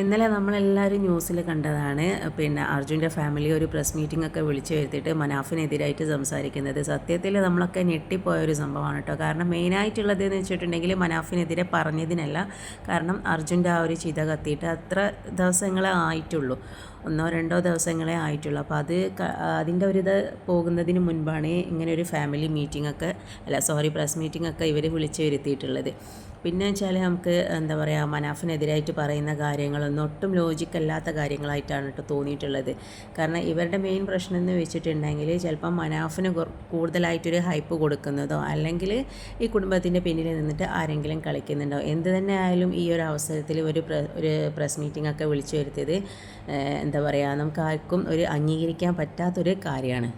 ഇന്നലെ നമ്മളെല്ലാവരും ന്യൂസിൽ കണ്ടതാണ്. പിന്നെ അർജുന്റെ ഫാമിലി ഒരു പ്രസ് മീറ്റിംഗ് ഒക്കെ വിളിച്ചു വരുത്തിയിട്ട് മനാഫിനെതിരായിട്ട് സംസാരിക്കുന്നത്. സത്യത്തിൽ നമ്മളൊക്കെ ഞെട്ടിപ്പോയ ഒരു സംഭവമാണ് കേട്ടോ. കാരണം മെയിനായിട്ടുള്ളത് എന്ന് വെച്ചിട്ടുണ്ടെങ്കിൽ മനാഫിനെതിരെ പറഞ്ഞതിനല്ല കാരണം അർജുന്റെ ആ ഒരു ചിത കത്തിയിട്ട് അത്ര ദിവസങ്ങളെ ആയിട്ടുള്ളൂ. ഒന്നോ രണ്ടോ ദിവസങ്ങളെ ആയിട്ടുള്ളൂ. അപ്പോൾ അത് അതിന്റെ ഒരു പോകുന്നതിന് മുൻപാണ് ഇങ്ങനെ ഒരു ഫാമിലി മീറ്റിംഗ് ഒക്കെ അല്ല സോറി പ്രസ് മീറ്റിംഗ് ഒക്കെ ഇവർ വിളിച്ചു വരുത്തിയിട്ടുള്ളത്. പിന്നെ വെച്ചാൽ നമുക്ക് എന്താ പറയുക മനാഫിനെതിരായിട്ട് പറയുന്ന കാര്യങ്ങളൊന്നും ഒട്ടും ലോജിക്കല്ലാത്ത കാര്യങ്ങളായിട്ടാണ് കേട്ടോ തോന്നിയിട്ടുള്ളത്. കാരണം ഇവരുടെ മെയിൻ പ്രശ്നം എന്ന് വെച്ചിട്ടുണ്ടെങ്കിൽ ചിലപ്പം മനാഫിന് കൂടുതലായിട്ടൊരു ഹൈപ്പ് കൊടുക്കുന്നതോ അല്ലെങ്കിൽ ഈ കുടുംബത്തിന്റെ പിന്നിൽ നിന്നിട്ട് ആരെങ്കിലും കളിക്കുന്നുണ്ടോ? എന്ത് തന്നെ ആയാലും ഈ ഒരു അവസരത്തിൽ ഒരു ഒരു പ്രസ് മീറ്റിംഗ് ഒക്കെ വിളിച്ചു വരുത്തിയത് എന്താ പറയുക നമുക്ക് ആർക്കും ഒരു അംഗീകരിക്കാൻ പറ്റാത്തൊരു കാര്യമാണ്.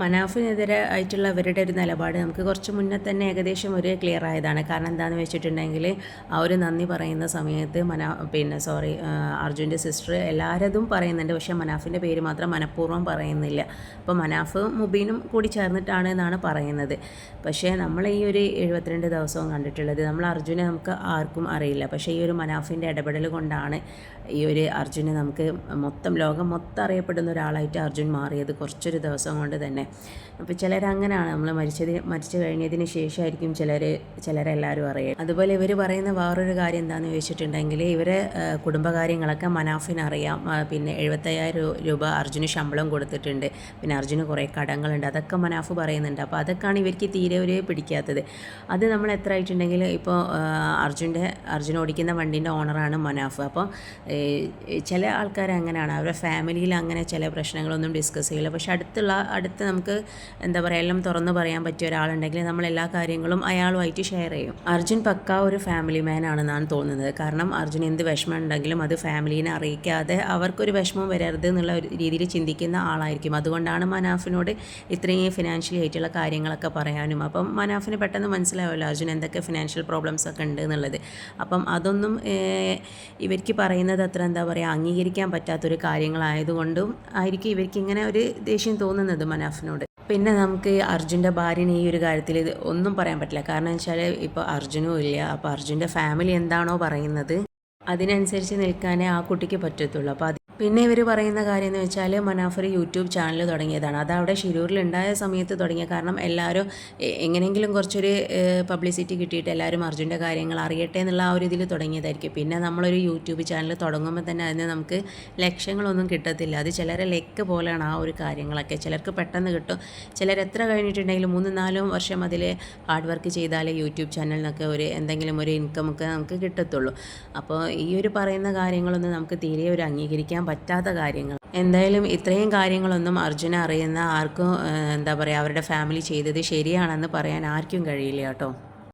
മനാഫിനെതിരെ ആയിട്ടുള്ള അവരുടെ ഒരു നിലപാട് നമുക്ക് കുറച്ച് മുന്നേ തന്നെ ഏകദേശം ഒരു ക്ലിയർ ആയതാണ്. കാരണം എന്താണെന്ന് വെച്ചിട്ടുണ്ടെങ്കിൽ ആ ഒരു നന്ദി പറയുന്ന സമയത്ത് മനാ പിന്നെ സോറി അർജുന്റെ സിസ്റ്റർ എല്ലാവരതും പറയുന്നുണ്ട്. പക്ഷേ മനാഫിന്റെ പേര് മാത്രം മനഃപൂർവം പറയുന്നില്ല. അപ്പോൾ മനാഫ് മുബീനും കൂടി ചേർന്നിട്ടാണ് എന്നാണ് പറയുന്നത്. പക്ഷേ നമ്മൾ ഈ ഒരു എഴുപത്തിരണ്ട് ദിവസവും കണ്ടിട്ടുള്ളത് നമ്മൾ അർജുനെ നമുക്ക് ആർക്കും അറിയില്ല. പക്ഷേ ഈ ഒരു മനാഫിന്റെ ഇടപെടൽ കൊണ്ടാണ് ഈ ഒരു അർജുനെ നമുക്ക് മൊത്തം ലോകം മൊത്തം അറിയപ്പെടുന്ന ഒരാളായിട്ട് അർജുൻ മാറിയത് കുറച്ചൊരു ദിവസം കൊണ്ട് തന്നെ. അപ്പോൾ ചിലരങ്ങനെയാണ് നമ്മൾ മരിച്ചത് മരിച്ചു കഴിഞ്ഞതിന് ശേഷമായിരിക്കും ചിലർ ചിലരെല്ലാവരും അറിയുക. അതുപോലെ ഇവർ പറയുന്ന വേറൊരു കാര്യം എന്താണെന്ന് ചോദിച്ചിട്ടുണ്ടെങ്കിൽ ഇവരെ കുടുംബകാര്യങ്ങളൊക്കെ മനാഫിന് അറിയാം. പിന്നെ എഴുപത്തയ്യായിരം രൂപ അർജുന് ശമ്പളം കൊടുത്തിട്ടുണ്ട്. പിന്നെ അർജുന് കുറേ കടങ്ങളുണ്ട്. അതൊക്കെ മനാഫ് പറയുന്നുണ്ട്. അപ്പോൾ അതൊക്കെയാണ് ഇവർക്ക് തീരെ ഒരു പിടിക്കാത്തത്. അത് നമ്മൾ എത്ര ആയിട്ടുണ്ടെങ്കിൽ ഇപ്പോൾ അർജുന്റെ അർജുൻ ഓടിക്കുന്ന വണ്ടീന്റെ ഓണറാണ് മനാഫ്. അപ്പോൾ ചില ആൾക്കാർ അങ്ങനെയാണ് അവരുടെ ഫാമിലിയിൽ അങ്ങനെ ചില പ്രശ്നങ്ങളൊന്നും ഡിസ്കസ് ചെയ്യില്ല. പക്ഷെ അടുത്തുള്ള അടുത്ത് നമുക്ക് എന്താ പറയുക എല്ലാം തുറന്ന് പറയാൻ പറ്റിയ ഒരാളുണ്ടെങ്കിൽ നമ്മൾ എല്ലാ കാര്യങ്ങളും അയാളുമായിട്ട് ഷെയർ ചെയ്യും. അർജുൻ പക്ക ഒരു ഫാമിലി മാൻ ആണെന്നാണ് തോന്നുന്നത്. കാരണം അർജുൻ എന്ത് വിഷമം ഉണ്ടെങ്കിലും അത് ഫാമിലിനെ അറിയിക്കാതെ അവർക്കൊരു വിഷമം വരരുത് എന്നുള്ള ഒരു രീതിയിൽ ചിന്തിക്കുന്ന ആളായിരിക്കും. അതുകൊണ്ടാണ് മനാഫിനോട് ഇത്രയും ഫിനാൻഷ്യലി ആയിട്ടുള്ള കാര്യങ്ങളൊക്കെ പറയാനും. അപ്പം മനാഫിന് പെട്ടെന്ന് മനസ്സിലാവുമല്ലോ അർജുൻ എന്തൊക്കെ ഫിനാൻഷ്യൽ പ്രോബ്ലംസ് ഒക്കെ ഉണ്ട് എന്നുള്ളത്. അപ്പം അതൊന്നും ഇവർക്ക് പറയുന്നത് അത്ര എന്താ പറയുക അംഗീകരിക്കാൻ പറ്റാത്തൊരു കാര്യങ്ങളായതുകൊണ്ടും ആയിരിക്കും ഇവർക്ക് ഇങ്ങനെ ഒരു ദേഷ്യം തോന്നുന്നത് മനാഫിനോട് പിന്നെ നമുക്ക് അർജുന്റെ ഭാര്യനെ ഈ ഒരു കാര്യത്തിൽ ഒന്നും പറയാൻ പറ്റില്ല. കാരണം വെച്ചാൽ ഇപ്പോൾ അർജുനും ഇല്ല. അപ്പോൾ അർജുന്റെ ഫാമിലി എന്താണോ പറയുന്നത് അതിനനുസരിച്ച് നിൽക്കാനേ ആ കുട്ടിക്ക് പറ്റത്തുള്ളൂ. അപ്പോൾ പിന്നെ ഇവർ പറയുന്ന കാര്യം എന്ന് വെച്ചാൽ മനാഫർ യൂട്യൂബ് ചാനൽ തുടങ്ങിയതാണ്. അത് അവിടെ ഷിരൂരിൽ ഉണ്ടായ സമയത്ത് തുടങ്ങിയ കാരണം എല്ലാവരും എങ്ങനെയെങ്കിലും കുറച്ചൊരു പബ്ലിസിറ്റി കിട്ടിയിട്ട് എല്ലാവരും അർജുന്റെ കാര്യങ്ങൾ അറിയട്ടെ എന്നുള്ള ആ ഒരു ഇതിൽ തുടങ്ങിയതായിരിക്കും. പിന്നെ നമ്മളൊരു യൂട്യൂബ് ചാനൽ തുടങ്ങുമ്പോൾ തന്നെ അതിന് നമുക്ക് ലക്ഷ്യങ്ങളൊന്നും കിട്ടത്തില്ല. അത് ചിലരെ ലെക്ക് പോലെയാണ് ആ ഒരു കാര്യങ്ങളൊക്കെ. ചിലർക്ക് പെട്ടെന്ന് കിട്ടും. ചിലർ എത്ര കഴിഞ്ഞിട്ടുണ്ടെങ്കിലും മൂന്ന് നാലും വർഷം അതിൽ ഹാർഡ് വർക്ക് ചെയ്താലേ യൂട്യൂബ് ചാനലിനൊക്കെ ഒരു എന്തെങ്കിലും ഒരു ഇൻകം ഒക്കെ നമുക്ക് കിട്ടത്തുള്ളൂ. അപ്പോൾ ഈ ഒരു പറയുന്ന കാര്യങ്ങളൊന്നും നമുക്ക് തീരെ ഒരു അംഗീകരിക്കാൻ പറ്റാത്ത കാര്യങ്ങൾ. എന്തായാലും ഇത്രയും കാര്യങ്ങളൊന്നും അർജുന അറിയുന്ന ആർക്കും എന്താ പറയുക അവരുടെ ഫാമിലി ചെയ്തത് ശരിയാണെന്ന് പറയാൻ ആർക്കും കഴിയില്ല കേട്ടോ.